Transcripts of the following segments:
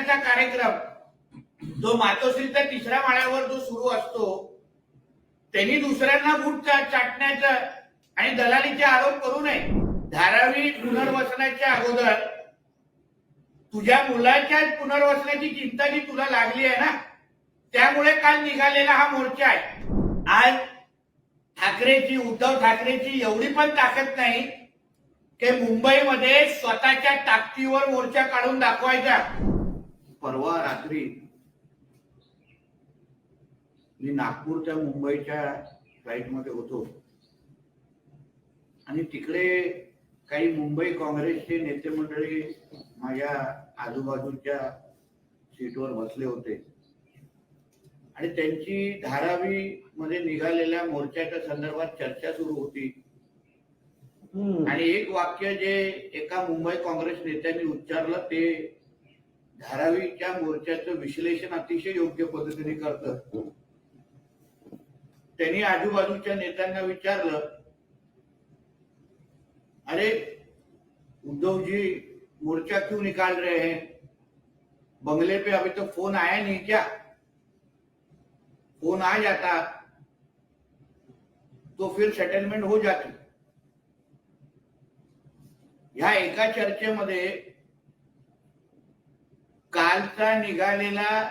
चाटण्याचा कार्यक्रम जो मातोश्रीचा तिसऱ्या माळ्यावर जो सुरू असतो त्यांनी दुसऱ्यांना बूट चाटण्याचा आणि दलालीचे आरोप करू नये. धारावी पुनर्वसनाच्या अगोदर तुझ्या मुलाच्या पुनर्वसनाची चिंता जी तुला लागली आहे ना त्यामुळे काल निघालेला हा मोर्चा आहे. आज ठाकरेची उद्धव ठाकरेची एवढी पण ताकद नाही की मुंबईमध्ये स्वतःच्या ताकदीवर मोर्चा काढून दाखवायचा. परवा रात्री मी नागपूर त्या मुंबईच्या फ्लाईटमध्ये होतो. आणि तिकडे काही मुंबई काँग्रेसचे नेते मंडळी माझ्या आजूबाजूच्या सीटवर बसले होते. आणि त्यांची धारावी मध्ये निघालेल्या मोर्चाच्या संदर्भात चर्चा सुरू होती. आणि एक वाक्य जे एका मुंबई काँग्रेस नेत्यांनी उच्चारलं ते धारावीच्या मोर्चाचं विश्लेषण अतिशय योग्य पद्धतीने करत. त्यांनी आजूबाजूच्या नेत्यांना विचारलं अरे उद्धव जी मोर्चा क्यों निकाल रहे हैं? बंगले पे अभी तो फोन आया नहीं क्या? फोन आ जाता तो फिर सेटलमेंट हो जाती. ह्या एका चर्चेमध्ये कालचा निघालेला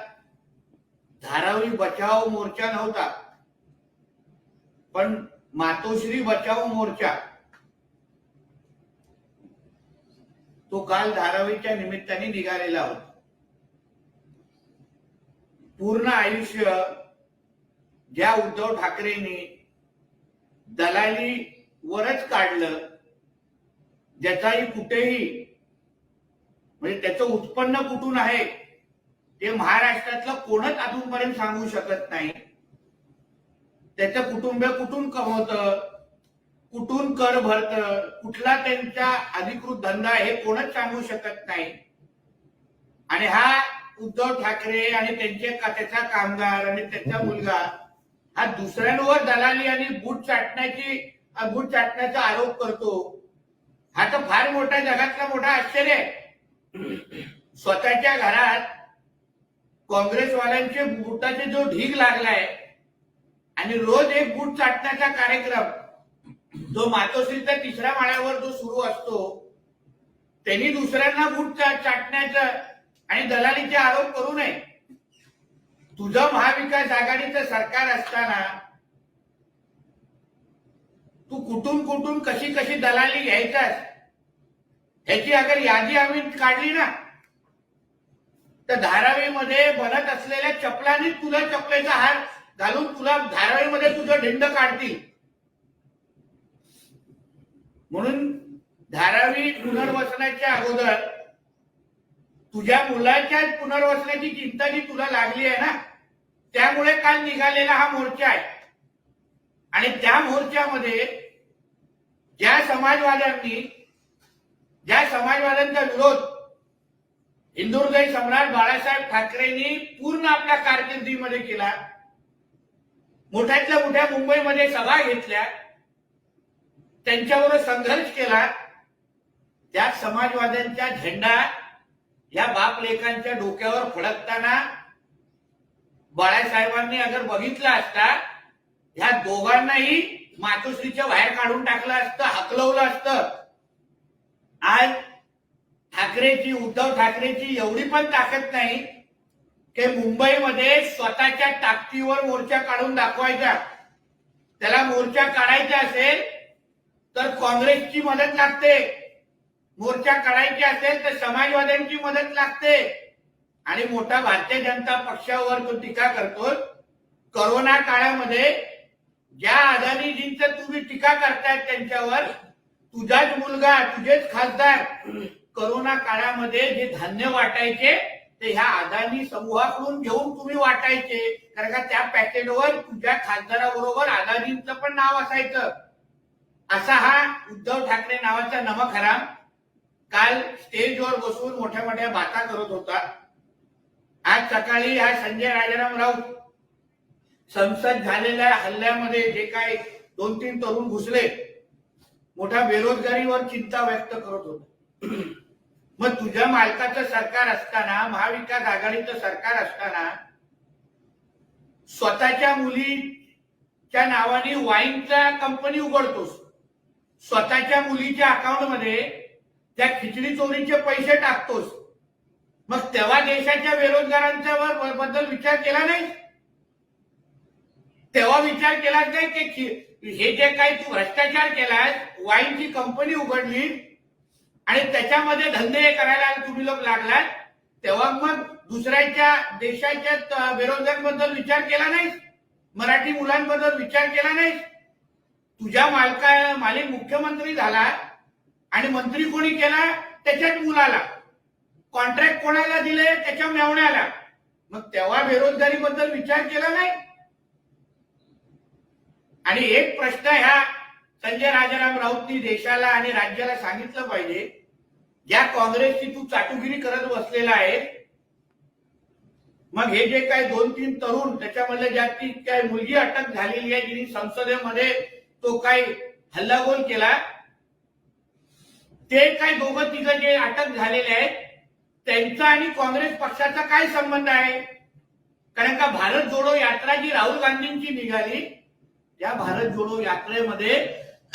धारावी बचाव मोर्चा नव्हता. पण मातोश्री बचाव मोर्चा तो काल धारावीच्या निमित्ताने निघालेला होता. पूर्ण आयुष्य ज्या उद्धव ठाकरेंनी दलालीवरच काढलं ज्याचाही कुठेही म्हणजे त्याचं उत्पन्न कुठून आहे ते महाराष्ट्रातलं कोणच अजूनपर्यंत सांगू शकत नाही. त्याचं कुटुंब कुठून कमवत कुठून कर भरत कुठला त्यांचा अधिकृत धंदा हे कोणच सांगू शकत नाही. आणि हा उद्धव ठाकरे आणि त्यांचे त्याचा कामगार आणि त्याचा मुलगा हा दुसऱ्यांवर दलाली आणि बूट चाटण्याची बूट चाटण्याचा आरोप करतो. हा तर फार मोठा जगातला मोठा आश्चर्य आहे. स्वतःच्या घरात काँग्रेसवाल्यांचे बुटाचे जो ढीग लागलाय आणि रोज एक बूट चाटण्याचा कार्यक्रम जो मातोश्रीचा तिसऱ्या माळ्यावर जो सुरू असतो त्यांनी दुसऱ्यांना बूट चाटण्याचा आणि दलालीचे आरोप करू नये. तुझं महाविकास आघाडीचं सरकार असताना तू कुठून कुठून कशी कशी दलाली घ्यायचास? ह्याची अगर यादी आम्ही काढली ना तर धारावीमध्ये बनत असलेल्या चपलांनी तुला चपलेचा हार घालून तुला धारावीमध्ये तुझं ढिंड काढतील. म्हणून धारावी पुनर्वसनाच्या अगोदर तुझ्या मुलाच्या पुनर्वसनाची चिंता जी तुला लागली आहे ना त्यामुळे काल निघालेला हा मोर्चा आहे. आणि त्या मोर्चामध्ये ज्या समाजवाद्यांनी ज्या समाजवाद्यांचा विरोध हिंदुहृदय सम्राट बाळासाहेब ठाकरेंनी पूर्ण आपल्या कारकिर्दीमध्ये केला मोठ्यातल्या मोठ्या मुंबईमध्ये सभा घेतल्या त्यांच्याबरोबर संघर्ष केला त्या समाजवाद्यांचा झेंडा या बापलेखांच्या डोक्यावर फडकताना बाळासाहेबांनी अगर बघितला असता ह्या दोघांनाही मातोश्रीच्या बाहेर काढून टाकलं असतं हकलवलं असतं. आज ठाकरेची उद्धव ठाकरेची एवढी पण ताकद नाही की मुंबईमध्ये स्वतःच्या ताकदीवर मोर्चा काढून दाखवायचा. त्याला मोर्चा काढायचा असेल तर काँग्रेसची मदत लागते. मोर्चा काढायची असेल तर समाजवाद्यांची मदत लागते. आणि मोठा भारतीय जनता पक्षावर तो टीका करतो करोना काळामध्ये ज्या अदानीजींचं तुम्ही टीका करतायत त्यांच्यावर तुझाच मुलगा तुझेच खासदार. करोना काळामध्ये जे धान्य वाटायचे ते ह्या अदानी समूहाकडून घेऊन तुम्ही वाटायचे. कारण का त्या पॅकेटवर तुझ्या खासदाराबरोबर अदानींचं पण नाव असायचं. असा हा उद्धव ठाकरे नावाचा नमक काल स्टेजवर बसून मोठ्या मोठ्या बाता करत होता. आज सकाळी हा संजय राजाराम राऊत संसद झालेल्या हल्ल्यामध्ये जे काय दोन तीन तरुण घुसले मोठ्या बेरोजगारीवर चिंता व्यक्त करत होते. मग तुझ्या मालकाचं सरकार असताना महाविकास आघाडीचं सरकार असताना स्वतःच्या मुलीच्या नावाने वाईनचा कंपनी उघडतोस. स्वतःच्या मुलीच्या अकाउंटमध्ये त्या खिचडी चोरीचे पैसे टाकतोस. मग तेव्हा देशाच्या बेरोजगारांच्या बद्दल विचार केला नाही तेव्हा विचार केला नाही की हे जे काही तू भ्रष्टाचार केलाय वाईनची कंपनी उघडली आणि त्याच्यामध्ये धंदे करायला तुम्ही लोक लागलात तेव्हा मग दुसऱ्याच्या देशाच्या बेरोजगारांबद्दल विचार केला नाही मराठी मुलांबद्दल विचार केला नाही तुझ्या मालका मालिक मुख्यमंत्री झाला आणि मंत्री कोणी केला? त्याच्याच मुलाला कॉन्ट्रॅक्ट कोणाला दिले? त्याच्या मेवण्याला. मग तेव्हा बेरोजगारीबद्दल विचार केला नाही? आणि एक प्रश्न ह्या संजय राजाराम राऊतनी देशाला आणि राज्याला सांगितलं पाहिजे या काँग्रेसची तू चाटुगिरी करत बसलेला आहे मग हे जे काही दोन तीन तरुण त्याच्यामधले ज्याची काय मुलगी अटक झालेली आहे जिने संसदेमध्ये तो काही हल्लाबोल केला ते काय दोघं तिघं जे अटक झालेले आहेत त्यांचा आणि काँग्रेस पक्षाचा काय संबंध आहे? कारण का भारत जोडो यात्रा जी राहुल गांधींची निघाली या भारत जोडो यात्रेमध्ये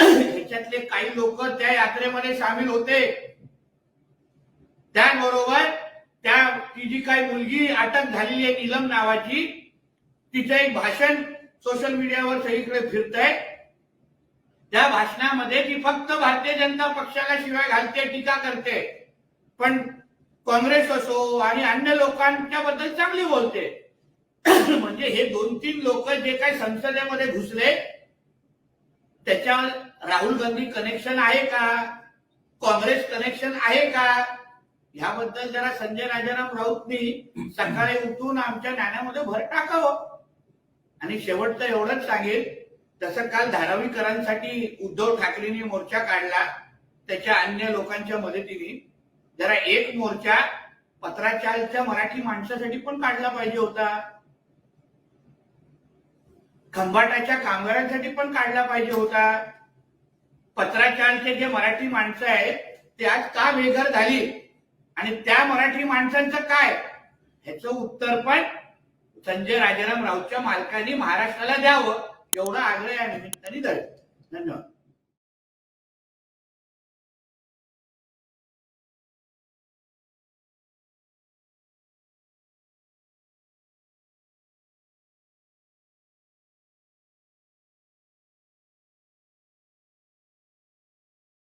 ह्याच्यातले काही लोक त्या यात्रेमध्ये सामील होते. त्याबरोबर त्या ती जी काही मुलगी अटक झालेली आहे नीलम नावाची तिचं एक भाषण सोशल मीडियावर सगळीकडे फिरत आहे त्या भाषणामध्ये ती फक्त भारतीय जनता पक्षाला शिवाय घालते टीका करते. पण काँग्रेस असो आणि अन्य लोकांच्या बद्दल चांगली बोलते. म्हणजे हे दोन तीन लोक जे काही संसदेमध्ये घुसले त्याच्यावर राहुल गांधी कनेक्शन आहे का? काँग्रेस कनेक्शन आहे का? याबद्दल जरा संजय राजाराम राऊतनी सकाळी उठून आमच्या नाण्यामध्ये भर टाकावं. आणि शेवटचं एवढंच सांगेल तसं काल धारावीकरांसाठी उद्धव ठाकरेंनी मोर्चा काढला त्याच्या अन्य लोकांच्या मदतीने. जरा एक मोर्चा पत्राचारच्या मराठी माणसासाठी पण काढला पाहिजे होता. खंबाटाच्या कामगारांसाठी पण काढला पाहिजे होता. पत्राचारचे जे मराठी माणसं आहेत ते आज का बेघर झाली? आणि त्या मराठी माणसांचं काय? ह्याचं उत्तर पण संजय राजाराम राऊतच्या मालकांनी महाराष्ट्राला द्यावं एवढं आग्रह या निमित्ताने धरला धन्यवाद.